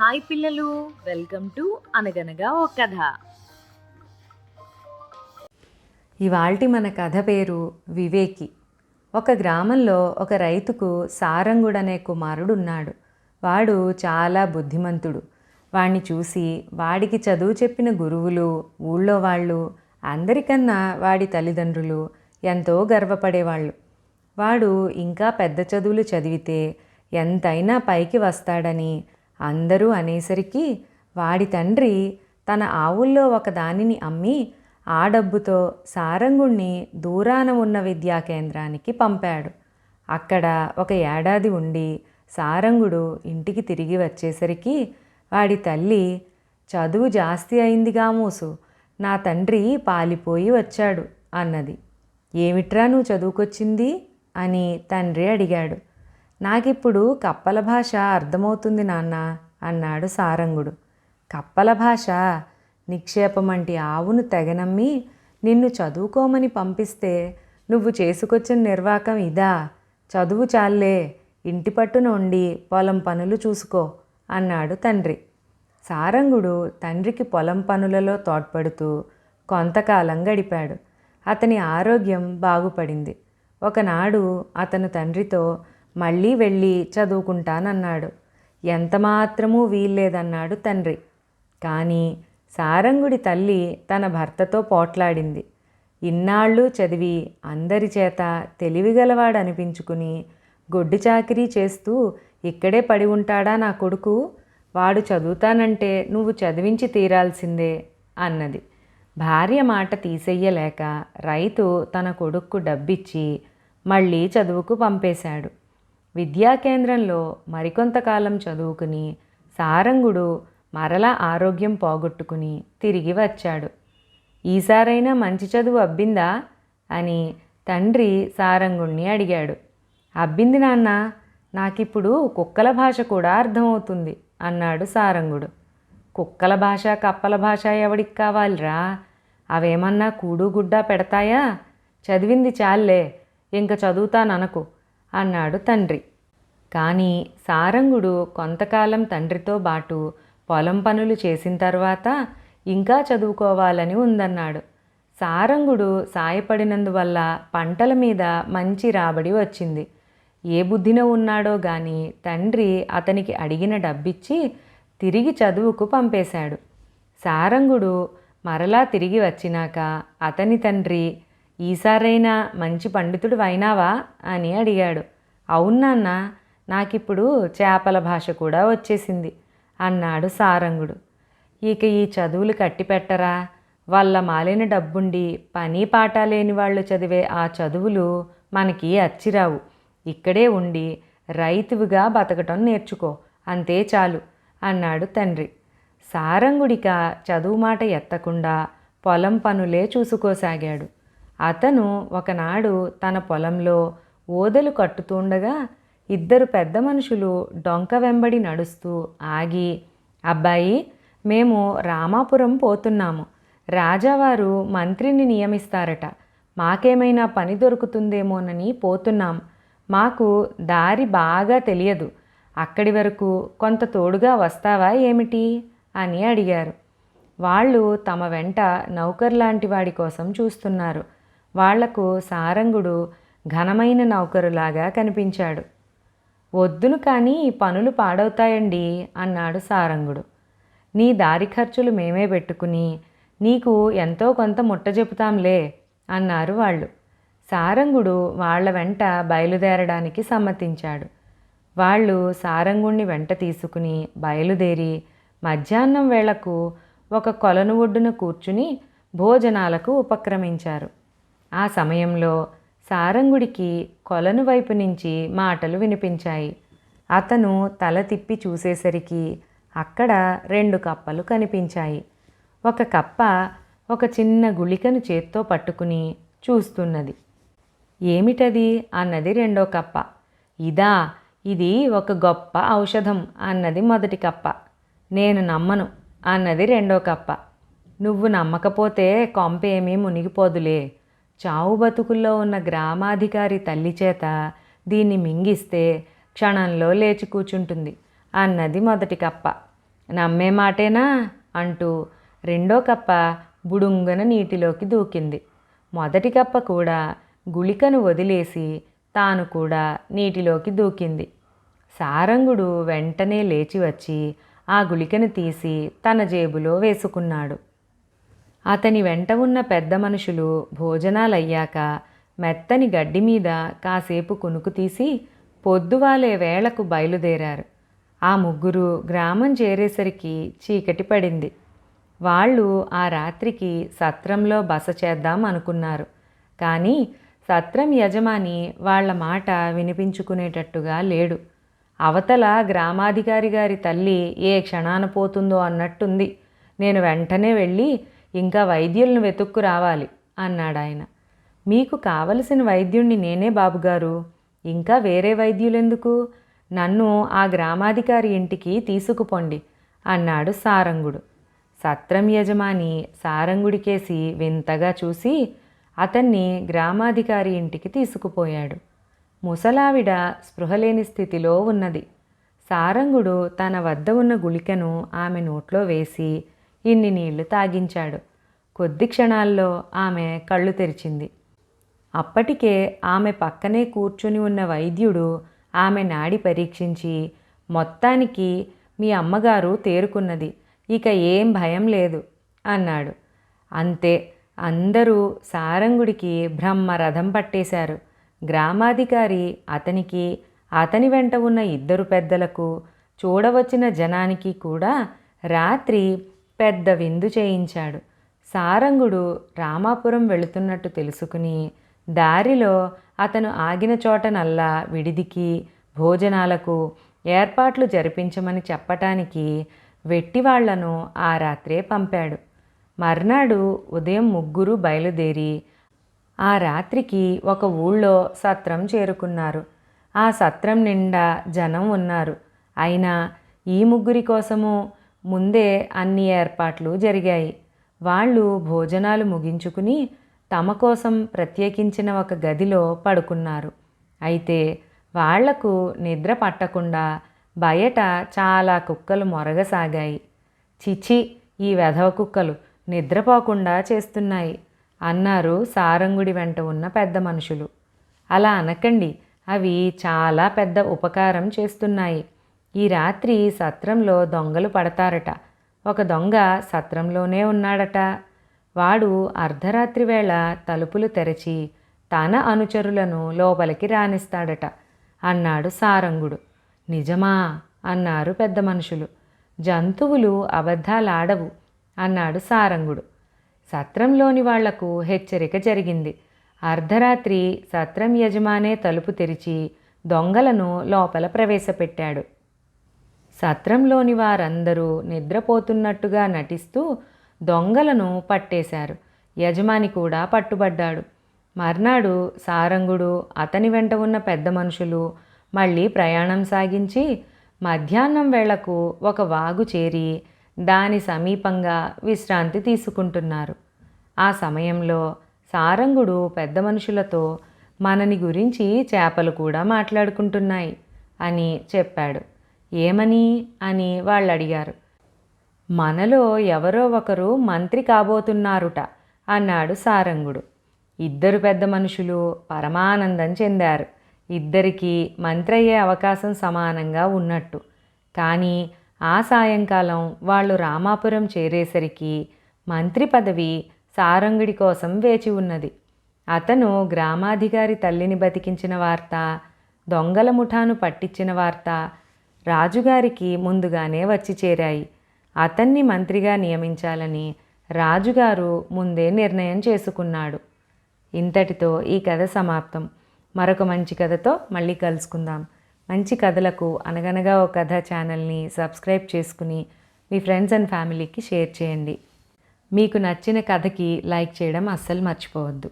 Hi పిల్లలు welcome to అనగనగా ఓ కథ. ఇవాల్టి మన కథ పేరు వివేకి. ఒక గ్రామంలో ఒక రైతుకు సారంగుడనే కుమారుడు ఉన్నాడు వాడు చాలా బుద్ధిమంతుడు. వాణ్ణి చూసి వాడికి చదువు చెప్పిన గురువులు ఊళ్ళో వాళ్ళు అందరికన్నా వాడి తల్లిదండ్రులు ఎంతో గర్వపడేవాళ్ళు. వాడు ఇంకా పెద్ద చదువులు చదివితే ఎంతైనా పైకి వస్తాడని అందరూ అనేసరికి వాడి తండ్రి తన ఆవుల్లో ఒక దానిని అమ్మి ఆ డబ్బుతో సారంగుణ్ణి దూరాన ఉన్న విద్యా కేంద్రానికి పంపాడు. అక్కడ ఒక ఏడాది ఉండి సారంగుడు ఇంటికి తిరిగి వచ్చేసరికి వాడి తల్లి చదువు జాస్తి అయిందిగా మూసు నా తండ్రి పాలిపోయి వచ్చాడు అన్నది. ఏమిట్రా నువ్వు చదువుకొచ్చింది? అని తండ్రి అడిగాడు. నాకిప్పుడు కప్పల భాష అర్థమవుతుంది నాన్న అన్నాడు సారంగుడు. కప్పల భాష నిక్షేపమంటి ఆవును తెగనమ్మి నిన్ను చదువుకోమని పంపిస్తే నువ్వు చేసుకొచ్చిన నిర్వాకం ఇదా? చదువు చాలే ఇంటి పట్టున ఉండి పొలం పనులు చూసుకో అన్నాడు తండ్రి. సారంగుడు తండ్రికి పొలం పనులలో తోడ్పడుతూ కొంతకాలం గడిపాడు. అతని ఆరోగ్యం బాగుపడింది. ఒకనాడు అతను తండ్రితో మళ్ళీ వెళ్ళి చదువుకుంటానన్నాడు. ఎంతమాత్రమూ వీల్లేదన్నాడు తండ్రి. కానీ సారంగుడి తల్లి తన భర్తతో పోట్లాడింది. ఇన్నాళ్ళు చదివి అందరి చేత తెలివిగలవాడు అనిపించుకుని గొడ్డు చాకిరీ చేస్తూ ఇక్కడే పడి ఉంటాడా నా కొడుకు? వాడు చదువుతానంటే నువ్వు చదివించి తీరాల్సిందే అన్నది. భార్య మాట తీసెయ్యలేక రైతు తన కొడుక్కు డబ్బిచ్చి మళ్ళీ చదువుకు పంపేశాడు. విద్యా కేంద్రంలో మరికొంతకాలం చదువుకుని సారంగుడు మరలా ఆరోగ్యం పోగొట్టుకుని తిరిగి వచ్చాడు. ఈసారైనా మంచి చదువు అబ్బిందా? అని తండ్రి సారంగుణ్ణి అడిగాడు. అబ్బింది నాన్న నాకిప్పుడు కుక్కల భాష కూడా అర్థమవుతుంది అన్నాడు సారంగుడు. కుక్కల భాష కప్పల భాష ఎవడికి కావాలిరా? అవేమన్నా కూడు గుడ్డ పెడతాయా? చదివింది చాలే ఇంక చదువుతాననకు. అన్నాడు తండ్రి. కానీ సారంగుడు కొంతకాలం తండ్రితో బాటు పొలం పనులు చేసిన తర్వాత ఇంకా చదువుకోవాలని ఉందన్నాడు. సారంగుడు సాయపడినందువల్ల పంటల మీద మంచి రాబడి వచ్చింది. ఏ బుద్ధిన ఉన్నాడో గాని తండ్రి అతనికి అడిగిన డబ్బిచ్చి తిరిగి చదువుకు పంపేశాడు. సారంగుడు మరలా తిరిగి వచ్చినాక అతని తండ్రి ఈసారైనా మంచి పండితుడు అయినావా అని అడిగాడు. అవునాన్న నాకిప్పుడు చేపల భాష కూడా వచ్చేసింది అన్నాడు సారంగుడు. ఇక ఈ చదువులు కట్టిపెట్టరా? వాళ్ళ మాలిన డబ్బుండి పని పాట లేని వాళ్ళు చదివే ఆ చదువులు మనకి అచ్చిరావు. ఇక్కడే ఉండి రైతువుగా బతకటం నేర్చుకో అంతే చాలు అన్నాడు తండ్రి. సారంగుడిక చదువు మాట ఎత్తకుండా పొలం పనులే చూసుకోసాగాడు. అతను ఒకనాడు తన పొలంలో ఓదలు కట్టుతుండగా ఇద్దరు పెద్ద మనుషులు డొంక వెంబడి నడుస్తూ ఆగి అబ్బాయి మేము రామాపురం పోతున్నాము. రాజావారు మంత్రిని నియమిస్తారట. మాకేమైనా పని దొరుకుతుందేమోనని పోతున్నాం. మాకు దారి బాగా తెలియదు. అక్కడి వరకు కొంత తోడుగా వస్తావా ఏమిటి అని అడిగారు. వాళ్ళు తమ వెంట నౌకర్ లాంటి వాడి కోసం చూస్తున్నారు. వాళ్ళకు సారంగుడు ఘనమైన నౌకరులాగా కనిపించాడు. వద్దును కానీ పనులు పాడవుతాయండి అన్నాడు సారంగుడు. నీ దారి ఖర్చులు మేమే పెట్టుకుని నీకు ఎంతో కొంత ముట్ట చెబుతాంలే అన్నారు వాళ్ళు. సారంగుడు వాళ్ళ వెంట బయలుదేరడానికి సమ్మతించాడు. వాళ్ళు సారంగుణ్ణి వెంట తీసుకుని బయలుదేరి మధ్యాహ్నం వేళకు ఒక కొలను ఒడ్డున కూర్చుని భోజనాలకు ఉపక్రమించారు. ఆ సమయంలో సారంగుడికి కొలను వైపు నుంచి మాటలు వినిపించాయి. అతను తల తిప్పి చూసేసరికి అక్కడ రెండు కప్పలు కనిపించాయి. ఒక కప్ప ఒక చిన్న గుళికను చేత్తో పట్టుకుని చూస్తున్నది. ఏమిటది? అన్నది రెండో కప్ప. ఇదా ఇది ఒక గొప్ప ఔషధం అన్నది మొదటి కప్ప. నేను నమ్మను అన్నది రెండో కప్ప. నువ్వు నమ్మకపోతే కొంపేమీ మునిగిపోదులే. చావు బతుకుల్లో ఉన్న గ్రామాధికారి తల్లి చేత దీన్ని మింగిస్తే క్షణంలో లేచి కూర్చుంటుంది. అన్నది మొదటి కప్ప. నమ్మే మాటేనా? అంటూ రెండో కప్ప బుడుంగన నీటిలోకి దూకింది. మొదటి కప్ప కూడా గుళికను వదిలేసి తాను కూడా నీటిలోకి దూకింది. సారంగుడు వెంటనే లేచి వచ్చి ఆ గుళికను తీసి తన జేబులో వేసుకున్నాడు. అతని వెంట ఉన్న పెద్ద మనుషులు భోజనాలయ్యాక మెత్తని గడ్డి మీద కాసేపు కునుకు తీసి పొద్దువాలే వేళకు బయలుదేరారు. ఆ ముగ్గురు గ్రామం చేరేసరికి చీకటి పడింది. వాళ్ళు ఆ రాత్రికి సత్రంలో బస చేద్దాం అనుకున్నారు. కానీ సత్రం యజమాని వాళ్ళ మాట వినిపించుకునేటట్టుగా లేడు. అవతల గ్రామాధికారి గారి తల్లి ఏ క్షణాన పోతుందో అన్నట్టుంది. నేను వెంటనే వెళ్ళి ఇంకా వైద్యులను వెతుక్కు రావాలి అన్నాడు ఆయన మీకు కావలసిన వైద్యుణ్ణి నేనే బాబుగారు. ఇంకా వేరే వైద్యులెందుకు? నన్ను ఆ గ్రామాధికారి ఇంటికి తీసుకుపోండి అన్నాడు సారంగుడు. సత్రం యజమాని సారంగుడికేసి వింతగా చూసి అతన్ని గ్రామాధికారి ఇంటికి తీసుకుపోయాడు. ముసలావిడ స్పృహలేని స్థితిలో ఉన్నది. సారంగుడు తన వద్ద ఉన్న గుళికను ఆమె నోట్లో వేసి ఇన్ని నీళ్ళు తాగించాడు. కొద్ది క్షణాల్లో ఆమె కళ్ళు తెరిచింది. అప్పటికే ఆమె పక్కనే కూర్చుని ఉన్న వైద్యుడు ఆమె నాడి పరీక్షించి మొత్తానికి మీ అమ్మగారు తేరుకున్నది ఇక ఏం భయం లేదు అన్నాడు. అంతే అందరూ సారంగుడికి బ్రహ్మరథం పట్టేశారు. గ్రామాధికారి అతనికి అతని వెంట ఉన్న ఇద్దరు పెద్దలకు చూడవచ్చిన జనానికి కూడా రాత్రి పెద్ద విందు చేయించాడు. సారంగుడు రామాపురం వెళుతున్నట్టు తెలుసుకుని దారిలో అతను ఆగిన చోటనల్లా విడిదికి భోజనాలకు ఏర్పాట్లు జరిపించమని చెప్పటానికి వెట్టివాళ్ళను ఆ రాత్రే పంపాడు. మర్నాడు ఉదయం ముగ్గురు బయలుదేరి ఆ రాత్రికి ఒక ఊళ్ళో సత్రం చేరుకున్నారు. ఆ సత్రం నిండా జనం ఉన్నారు. అయినా ఈ ముగ్గురి కోసము ముందే అన్ని ఏర్పాట్లు జరిగాయి. వాళ్ళు భోజనాలు ముగించుకుని తమ కోసం ప్రత్యేకించిన ఒక గదిలో పడుకున్నారు. అయితే వాళ్ళకు నిద్ర పట్టకుండా బయట చాలా కుక్కలు మొరగసాగాయి. చిచి ఈ వెధవ కుక్కలు నిద్రపోకుండా చేస్తున్నాయి అన్నారు సారంగుడి వెంట ఉన్న పెద్ద మనుషులు. అలా అనకండి అవి చాలా పెద్ద ఉపకారం చేస్తున్నాయి. ఈ రాత్రి సత్రంలో దొంగలు పడతారట. ఒక దొంగ సత్రంలోనే ఉన్నాడట. వాడు అర్ధరాత్రి వేళ తలుపులు తెరచి తన అనుచరులను లోపలికి రాణిస్తాడట అన్నాడు సారంగుడు. నిజమా? అన్నారు పెద్ద మనుషులు. జంతువులు అబద్ధాలాడవు అన్నాడు సారంగుడు. సత్రంలోని వాళ్ళకు హెచ్చరిక జరిగింది. అర్ధరాత్రి సత్రం యజమానే తలుపు తెరిచి దొంగలను లోపల ప్రవేశపెట్టాడు. సత్రంలోని వారందరూ నిద్రపోతున్నట్టుగా నటిస్తూ దొంగలను పట్టేశారు. యజమాని కూడా పట్టుబడ్డాడు. మర్నాడు సారంగుడు అతని వెంట ఉన్న పెద్ద మనుషులు మళ్ళీ ప్రయాణం సాగించి మధ్యాహ్నం వేళకు ఒక వాగు చేరి దాని సమీపంగా విశ్రాంతి తీసుకుంటున్నారు. ఆ సమయంలో సారంగుడు పెద్ద మనుషులతో మనని గురించి చేపలు కూడా మాట్లాడుకుంటున్నాయి అని చెప్పాడు. ఏమని? అని వాళ్ళు అడిగారు మనలో ఎవరో ఒకరు మంత్రి కాబోతున్నారుట అన్నాడు సారంగుడు. ఇద్దరు పెద్ద మనుషులు పరమానందం చెందారు. ఇద్దరికీ మంత్రి అయ్యే అవకాశం సమానంగా ఉన్నట్టు. కానీ ఆ సాయంకాలం వాళ్ళు రామాపురం చేరేసరికి మంత్రి పదవి సారంగుడి కోసం వేచి ఉన్నది. అతను గ్రామాధికారి తల్లిని బతికించిన వార్త దొంగల ముఠాను పట్టించిన వార్త రాజుగారికి ముందుగానే వచ్చి చేరాయి. అతన్ని మంత్రిగా నియమించాలని రాజుగారు ముందే నిర్ణయం చేసుకున్నాడు. ఇంతటితో ఈ కథ సమాప్తం. మరొక మంచి కథతో మళ్ళీ కలుసుకుందాం. మంచి కథలకు అనగనగా ఒక కథ ఛానల్ని సబ్స్క్రైబ్ చేసుకుని మీ ఫ్రెండ్స్ అండ్ ఫ్యామిలీకి షేర్ చేయండి. మీకు నచ్చిన కథకి లైక్ చేయడం అస్సలు మర్చిపోవద్దు.